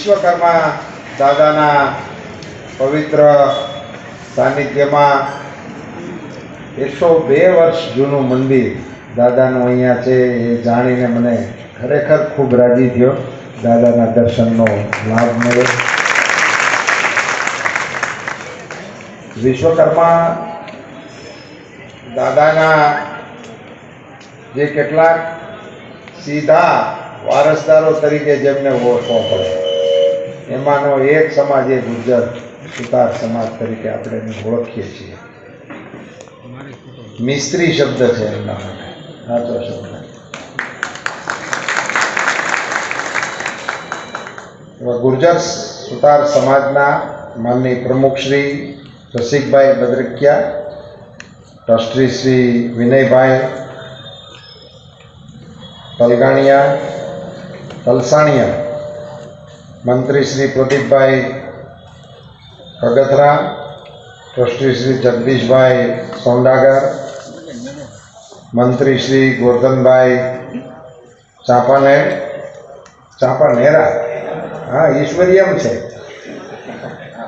વિશ્વકર્મા દાદાના પવિત્ર સાનિધ્યમાં એકસો બે વર્ષ જૂનું મંદિર દાદાનું અહીંયા છે એ જાણીને મને ખરેખર ખૂબ રાજી થયો. દાદાના દર્શનનો લાભ મળ્યો. વિશ્વકર્મા દાદાના જે કેટલાક સીધા વારસદારો તરીકે જેમને ઓળખવા પડે. એમાંનો એક સમાજ એ ગુજર સુતાર સમાજ તરીકે આપણે એને ઓળખીએ છીએ. મિસ્ત્રી શબ્દ છે એમના માટે, સાચો શબ્દ. ગુર્જર સુતાર સમાજના માનની પ્રમુખ શ્રી રસિકભાઈ બદરકિયા, ટ્રસ્ટી શ્રી વિનયભાઈ તલગાણિયા તલસાણિયા મંત્રી શ્રી પ્રદીપભાઈ કગથરા ટ્રસ્ટી શ્રી જગદીશભાઈ સોંડાગર મંત્રી શ્રી ગોરધનભાઈ ચાંપાને, ચાંપાનેરા. હા, ઈશ્વરિયમ છે.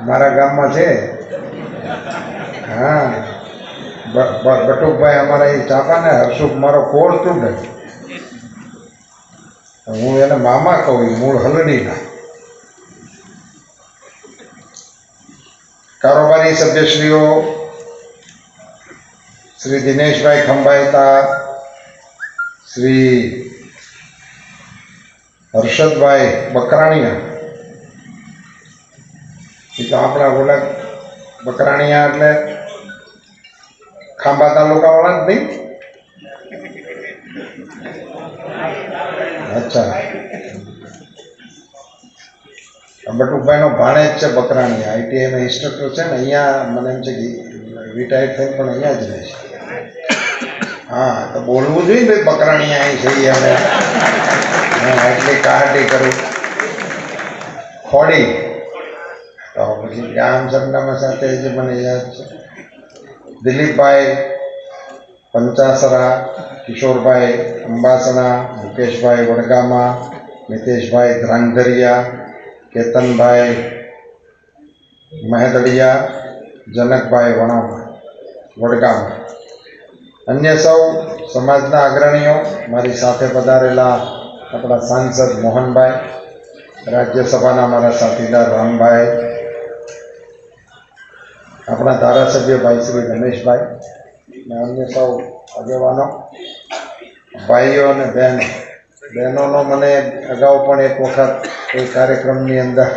મારા ગામમાં છે. હા. બટુકભાઈ અમારા એ ચાંપાને હર્ષુક મારો કોર સ્ટુડન્ટ હું એને મામા કહું, મૂળ હલડીના. કારોબારી સભ્યશ્રીઓ, શ્રી દિનેશભાઈ ખંભાયતા, શ્રી હર્ષદભાઈ બકરાણીયા, એ તો આપણા ઓલા બકરાણીયા એટલે ખાંભા તાલુકાવાળા જ નહીં? અચ્છા. બટુકભાઈનો ભાણેજ છે બકરાણી આઈટીઆઈમાં ઇન્સ્ટ્રક્ટર છે ને, અહીંયા મને એમ છે કે રિટાયર થઈને પણ અહીંયા જ રહે છે. હા, તો બોલવું જોઈએ ભાઈ બકરાણી અહીં છે અમે. એટલી કહાટી કરું. ખોડી. તો પછી ગામ સરનામા સાથે જે મને યાદ છે. દિલીપભાઈ, પંચાસરા, કિશોરભાઈ અંબાસણા, મુકેશભાઈ વડગામા, મિતેશભાઈ ધ્રાંગધરિયા કેતનભાઈ મહેદડિયા, જનકભાઈ વણામા વડગામ. અન્ય સૌ સમાજના અગ્રણીઓ મારી સાથે પધારેલા આપણા સાંસદ મોહનભાઈ, રાજ્યસભાના મારા સાથીદાર રામભાઈ, આપણા ધારાસભ્ય ભાઈ શ્રી રમેશભાઈ, અને અન્ય સૌ આગેવાનો, ભાઈઓ અને બહેન. બહેનોનો મને અગાઉ પણ એક વખત એ કાર્યક્રમની અંદર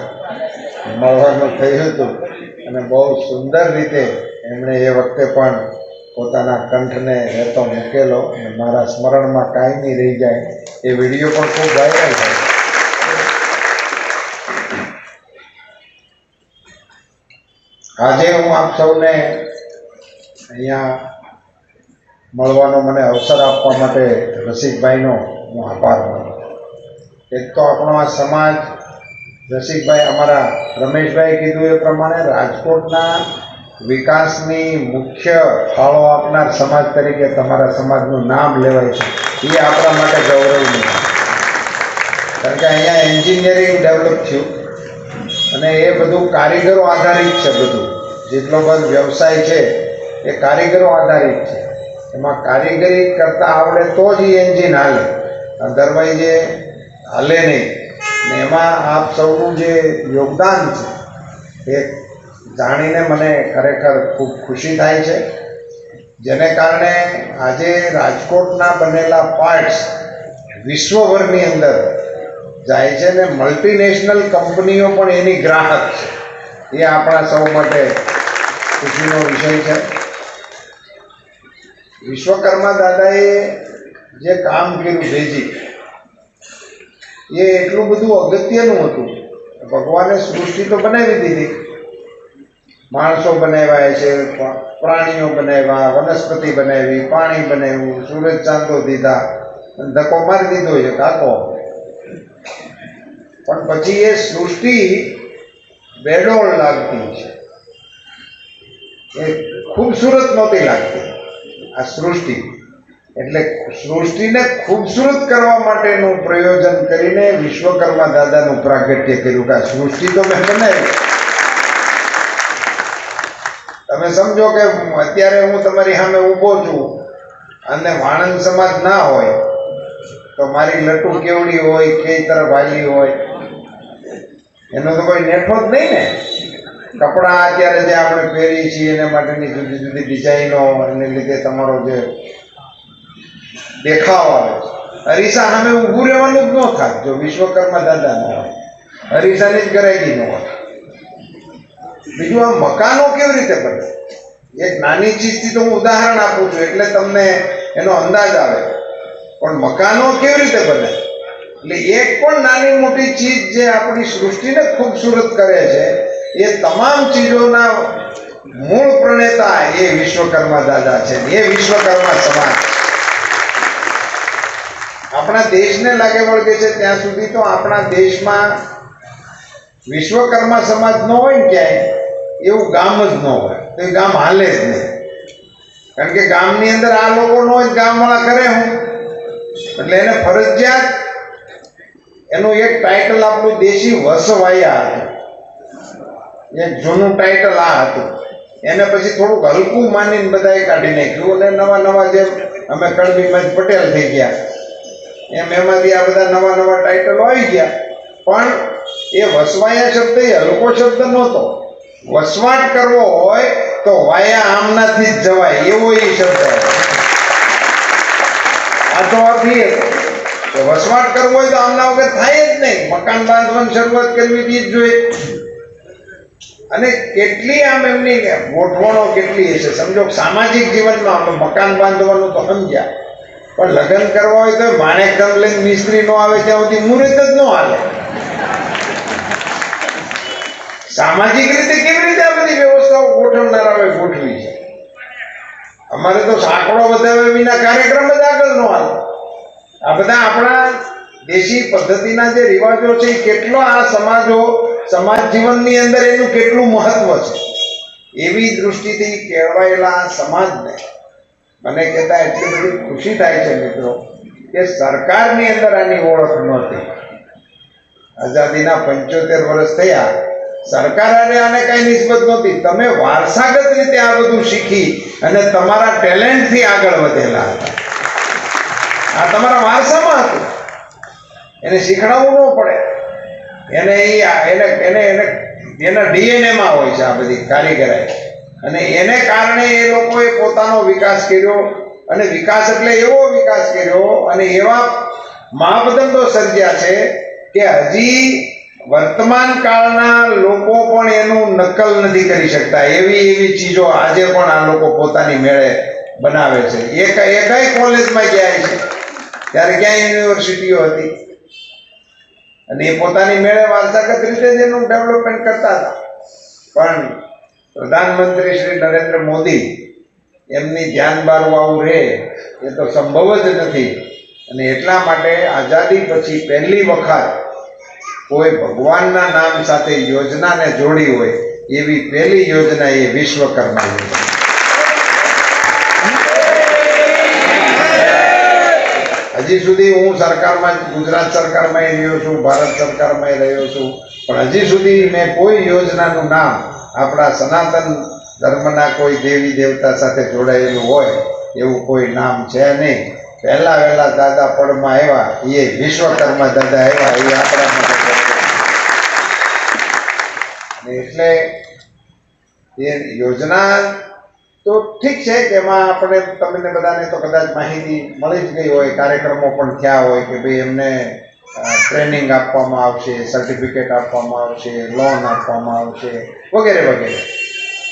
મળવાનું થયું હતું અને બહુ સુંદર રીતે એમણે એ વખતે પણ પોતાના કંઠને રહેતો મૂકેલો અને મારા સ્મરણમાં કાયમી રહી જાય એ વીડિયો પણ ખૂબ વાયરલ થયો. આજે હું આપ સૌને અહીંયા મળવાનો મને અવસર આપવા માટે રસિકભાઈનો હું આભાર માનું એક તો આપણો આ સમાજ, રસિકભાઈ, અમારા રમેશભાઈ કીધું એ પ્રમાણે રાજકોટના વિકાસની મુખ્ય ફાળો આપનાર સમાજ તરીકે તમારા સમાજનું નામ લેવાય છે. એ આપણા માટે ગૌરવનું. કારણ કે અહીંયા એન્જિનિયરિંગ ડેવલપ થયું અને એ બધું કારીગરો આધારિત છે બધું. જેટલો બધો વ્યવસાય છે, એ કારીગરો આધારિત છે. એમાં કારીગરી કરતાં આવડે તો જ એ એન્જિન હાલે. અધરવાઇઝ જે હાલે નહીં. એમાં આપ સૌનું જે યોગદાન છે, એ જાણીને મને ખરેખર ખૂબ ખુશી થાય છે. જેને કારણે આજે રાજકોટના બનેલા પાર્ટ્સ વિશ્વભરની અંદર જાય છે ને મલ્ટીનેશનલ કંપનીઓ પણ એની ગ્રાહક છે. એ આપણા સૌ માટે ખુશીનો વિષય છે. વિશ્વકર્મા દાદાએ જે કામ કર્યું બેઝિક એ એટલું બધું અગત્યનું હતું. ભગવાને સૃષ્ટિ તો બનાવી દીધી. માણસો બનાવ્યા છે પ્રાણીઓ બનાવ્યા, વનસ્પતિ બનાવી, પાણી બનાવ્યું, સૂરજ ચાંદો દીધા ધક્કો મારી દીધો છે કાકો પણ પછી એ સૃષ્ટિ બેડોળ લાગતી છે. એ ખૂબસૂરત નહોતી લાગતી, આ સૃષ્ટિ. એટલે સૃષ્ટિને ખૂબસૂરત કરવા માટેનું પ્રયોજન કરીને વિશ્વકર્મા દાદાનું પ્રાગટ્ય કર્યું કે સૃષ્ટિ તો મેં બનાવી. તમે સમજો કે અત્યારે હું તમારી સામે ઊભો છું અને વાણંદ સમાજ ના હોય, તો મારી લટુ કેવડી હોય કે તરફ હાલી હોય, એનો તો કોઈ જ નહીં ને. કપડાં અત્યારે જે આપણે પહેરીએ છીએ, એના માટેની જુદી જુદી ડિઝાઇનો એને લીધે તમારો જે દેખાવ આવે છે અરીસા સામે ઊભું રહેવાનું જ ન થાય. જો વિશ્વકર્મા દાદા ન હોય, અરીસાની જ ગરાયગી ન હોય. બીજું આ મકાનો કેવી રીતે બને? એક નાની ચીજથી તો હું ઉદાહરણ આપું છું, એટલે તમને એનો અંદાજ આવે. પણ મકાનો કેવી રીતે બને? એટલે એક પણ નાની મોટી ચીજ જે આપણી સૃષ્ટિને ખૂબસૂરત કરે છે, એ તમામ ચીજોના મૂળ પ્રણેતા એ વિશ્વકર્મા દાદા છે, એ વિશ્વકર્મા સમાજ. આપણા દેશને લાગે વળગે છે ત્યાં સુધી તો આપણા દેશમાં વિશ્વકર્મા સમાજ ન હોય ને ક્યાંય, એવું ગામ જ ન હોય. તો એ ગામ હાલે જ નહીં. કારણ કે ગામની અંદર આ લોકો ન હોય ગામવાળા કરે હું? એટલે એને ફરજિયાત એનું એક ટાઇટલ આપણું દેશી વસવાયા હતું. એક જૂનું ટાઇટલ આ હતું. એને પછી થોડુંક હલકું માનીને બધાએ કાઢી નાખ્યું અને નવા નવા જે અમે કડબીમાં પટેલ થઈ ગયા એમ એમાંથી આ બધા નવા નવા ટાઇટલો આવી ગયા. પણ એ વસવાયા શબ્દ એ હલકો શબ્દ નહોતો. વસવાટ કરવો હોય તો વાયા આમનાથી જ જવાય, એવો એ શબ્દ આ તો અર્થ એ હતો વસવાટ કરવો હોય તો આમના વગર થાય જ નહીં. મકાન બાંધવાની શરૂઆત કરવી જ જોઈએ. અને કેટલી આમ એમની ગોઠવણો કેટલી હશે. સમજો સામાજિક જીવનમાં આપણે મકાન બાંધવાનું તો સમજ્યા. પણ લગ્ન કરવા હોય તો માણેકધમ લઈને મિસ્ત્રી નો આવે ત્યાં સુધી મુહૂર્ત જ ન હાલે. સામાજિક રીતે કેવી રીતે આ બધી વ્યવસ્થાઓ ગોઠવનારાઓએ ગોઠવી છે? અમારે તો સાંકળો બતાવે વિના કાર્યક્રમ જ આગળ ન હાલે. આ બધા આપણા દેશી પદ્ધતિના જે રિવાજો છે એ કેટલો આ સમાજો, સમાજ જીવનની અંદર એનું કેટલું મહત્વ છે? એવી દૃષ્ટિથી કેળવાયેલા સમાજને મને કહેતા એટલી બધી ખુશી થાય છે મિત્રો કે સરકારની અંદર આની ઓળખ નહોતી. આઝાદીના પંચોતેર વર્ષ થયા, સરકાર અને આને કઈ નિસ્બત નહોતી. તમે વારસાગત રીતે આ બધું શીખી અને તમારા ટેલેન્ટથી આગળ વધેલા હતા. આ તમારા વારસામાં હતું. એને શીખડાવવું ન પડે. એને એને એને એને એના ડીએનએમાં હોય છે આ બધી કારીગરાઈ. અને એને કારણે એ લોકોએ પોતાનો વિકાસ કર્યો. અને વિકાસ એટલે એવો વિકાસ કર્યો અને એવા માપદંડો સર્જ્યા છે કે હજી વર્તમાન કાળના લોકો પણ એનું નકલ નથી કરી શકતા. એવી એવી ચીજો આજે પણ આ લોકો પોતાની મેળે બનાવે છે. એ એ કઈ કોલેજમાં ગયા છે? ત્યારે ક્યાં યુનિવર્સિટીઓ હતી. અને એ પોતાની મેળે વારસાગત રીતે જ એનું ડેવલપમેન્ટ કરતા હતા. પણ પ્રધાનમંત્રી શ્રી નરેન્દ્ર મોદી એમની ધ્યાન બારું આવું રહે, એ તો સંભવ જ નથી. અને એટલા માટે આઝાદી પછી પહેલી વખત કોઈ ભગવાનના નામ સાથે યોજનાને જોડી હોય, એવી પહેલી યોજના એ વિશ્વકર્મા યોજના. હજી સુધી હું સરકારમાં, ગુજરાત સરકારમાં રહ્યો છું, ભારત સરકારમાં રહ્યો છું, પણ હજી સુધી મેં કોઈ યોજનાનું નામ આપણા સનાતન ધર્મના કોઈ દેવી દેવતા સાથે જોડાયેલું હોય, એવું કોઈ નામ છે નહીં. પહેલાં વહેલા દાદા પડમાં આવ્યા એ વિશ્વકર્મા દાદા આવ્યા એ આપણા એટલે એ યોજના તો ઠીક છે કે એમાં આપણે તમને બધાને તો કદાચ માહિતી મળી જ ગઈ હોય, કાર્યક્રમો પણ થયા હોય કે ભાઈ એમને ટ્રેનિંગ આપવામાં આવશે સર્ટિફિકેટ આપવામાં આવશે લોન આપવામાં આવશે, વગેરે વગેરે.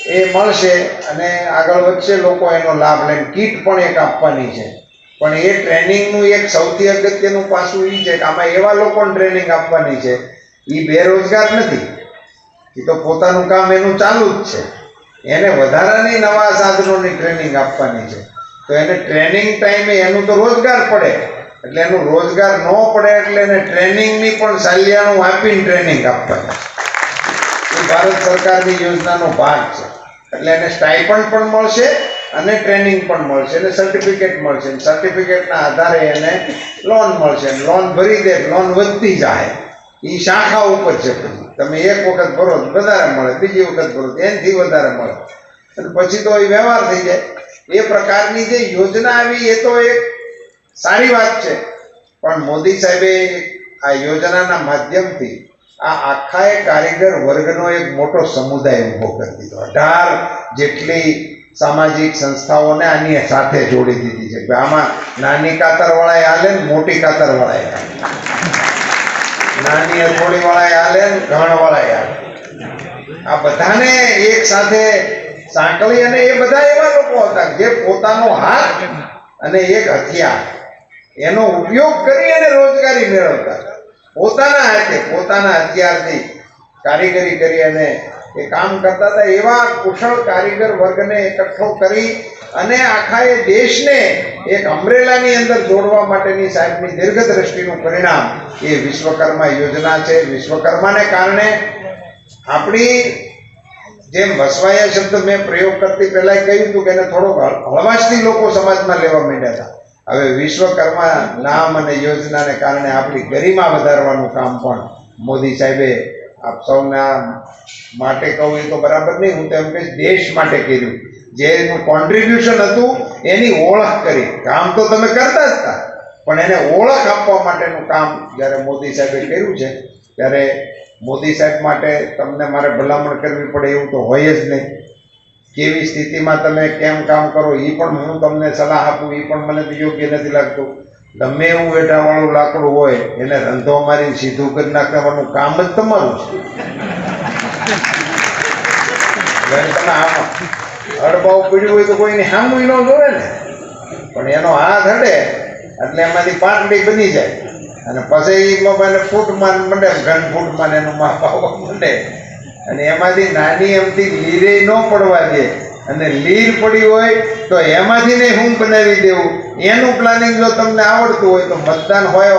એ મળશે અને આગળ વધશે લોકો એનો લાભ લઈને. કીટ પણ એક આપવાની છે. પણ એ ટ્રેનિંગનું એક સૌથી અગત્યનું પાસું એ છે કે આમાં એવા લોકોને ટ્રેનિંગ આપવાની છે. એ બેરોજગાર નથી. એ તો પોતાનું કામ એનું ચાલુ જ છે. એને વધારાની નવા સાધનોની ટ્રેનિંગ આપવાની છે. તો એને ટ્રેનિંગ ટાઈમે એનું તો રોજગાર પડે. એટલે એનું રોજગાર ન પડે એટલે એને ટ્રેનિંગની પણ સાલિયાનું આપીને ટ્રેનિંગ આપવાની. એ ભારત સરકારની યોજનાનો ભાગ છે. એટલે એને સ્ટાઇપન્ડ પણ મળશે અને ટ્રેનિંગ પણ મળશે અને સર્ટિફિકેટ મળશે. સર્ટિફિકેટના આધારે એને લોન મળશે. લોન ભરી દે, લોન વધતી જાય. એ શાખા ઉપર છે પછી તમે એક વખત ભરો તો વધારે મળે, બીજી વખત ભરો તો એનાથી વધારે મળે. અને પછી તો એ વ્યવહાર થઈ જાય. એ પ્રકારની જે યોજના આવી, એ તો એક સારી વાત છે. પણ મોદી સાહેબે આ યોજનાના માધ્યમથી આ આખા એ કારીગર વર્ગનો એક મોટો સમુદાય ઊભો કરી દીધો. અઢાર જેટલી સામાજિક સંસ્થાઓને આની સાથે જોડી દીધી છે. આમાં નાની કાતરવાળાએ હાલે ને મોટી કાતરવાળાએ હાલે. નાની અથોડીવાળાએ હાલે ને ઘણવાળાએ હાલે. આ બધાને એક સાથે સાંકળી અને એ બધા એવા લોકો હતા જે પોતાનો હાથ અને એક હથિયાર એનો ઉપયોગ કરી અને રોજગારી મેળવતા. પોતાના હાથે, પોતાના હથિયારથી કારીગરી કરી અને એ કામ કરતા હતા, એવા કુશળ કારીગર વર્ગને એકઠો કરી અને આખા એ દેશને એક અમરેલાની અંદર જોડવા માટેની સાહેબની દીર્ઘદ્રષ્ટિનું પરિણામ એ વિશ્વકર્મા યોજના છે. વિશ્વકર્માને કારણે આપણી જેમ વસવાયા શબ્દ મેં પ્રયોગ કરતી પહેલાં કહ્યું હતું કે એને થોડોક હળવાશથી લોકો સમાજમાં લેવા માંડ્યા હતા. હવે વિશ્વકર્મા નામ અને યોજનાને કારણે આપણી ગરિમા વધારવાનું કામ પણ મોદી સાહેબે આપ સૌના માટે કહું એ તો બરાબર નહીં, હું તો એમ કહીશ દેશ માટે કર્યું. જે એનું કોન્ટ્રીબ્યુશન હતું, એની ઓળખ કરી. કામ તો તમે કરતા જ હતા. પણ એને ઓળખ આપવા માટેનું કામ જ્યારે મોદી સાહેબે કર્યું છે, ત્યારે મોદી સાહેબ માટે તમને મારે ભલામણ કરવી પડે એવું તો હોય જ નહીં. કેવી સ્થિતિમાં તમે કેમ કામ કરો એ પણ હું તમને સલાહ આપું એ પણ મને તો યોગ્ય નથી લાગતું. ગમે એવું વેઠાવાળું લાકડું હોય, એને રંધો મારી સીધું કરી નાખવાનું કામ જ તમારું છે. અડબાવ પીડ્યું હોય તો કોઈની સામું ન જોવે ને. પણ એનો હાથ હડે એટલે એમાંથી પાટડી બની જાય. અને પછી એ બાબાને ફૂટમાં મંડે, ઘન ફૂટમાં એનું માપ આવવા મંડે. અને એમાંથી નાની એમથી લીરે ન પડવા દે. અને લીર પડી હોય તો એમાંથી ને હું બનાવી દેવું. એનું પ્લાનિંગ જો તમને આવડતું હોય તો મતદાન હોય